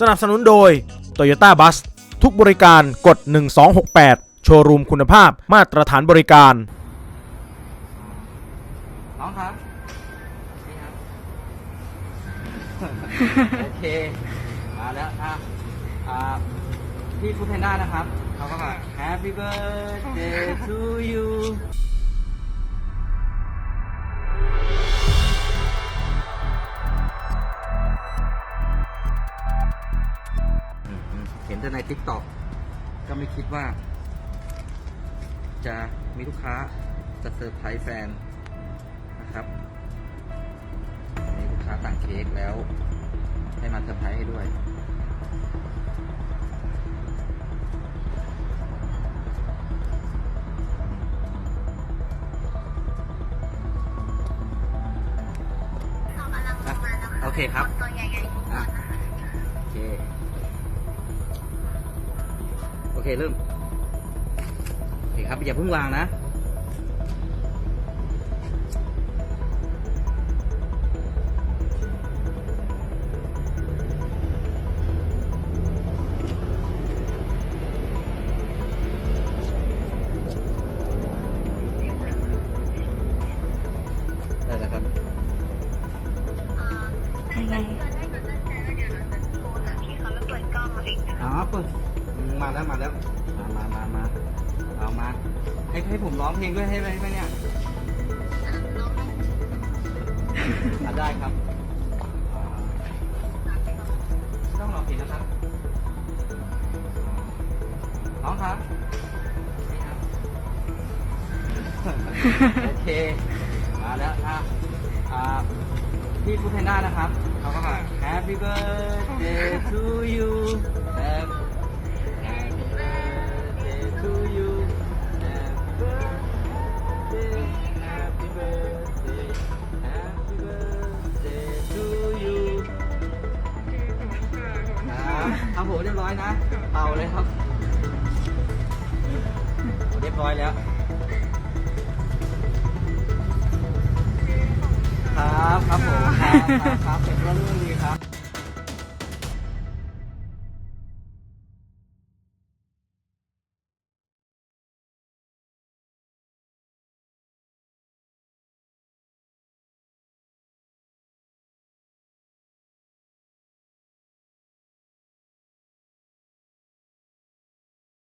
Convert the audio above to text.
สนับสนุนโดย Toyota Bus ทุกบริการกด 1268 โชว์รูมคุณภาพมาตรฐานบริการ น้องครับนี่ครับ โอเค มาแล้วอะอ่าพี่ฟูดแพนด้านะครับเขาก็แบบ Happy birthday to you เห็นแต่ใน t ิ k t o k ก็ไม่คิดว่า จะมีลูกค้าจะเซอร์ไพรส์แฟนนะครับมีลูกค้าต่างเค้กแล้วให้มาเซอร์ไพรส์ให้ด้วยโอเคครับอะโอเคโอ เคเริ่มโอเคครับอย่าเพิ่งวางนะได้แล้วครับยังไง อ๋อเปิด มาแล้วมาแล้ว มามามามาเอามา ให้ให้ผมร้องเพลงด้วยให้ไหมไหมเนี่ยอะได้ครับอ่าต้องร้องเพลงนะครับร้องครับนี่ครับ โอเค มาแล้วอะอ่าพี่ฟูดแพนด้านะครับเขาก็แบบ Happy birthday to you ผมเรียบร้อยนะ เป่าเลยครับเรียบร้อยแล้ว ครับครับผมครับครับครับเป็นเรื่อง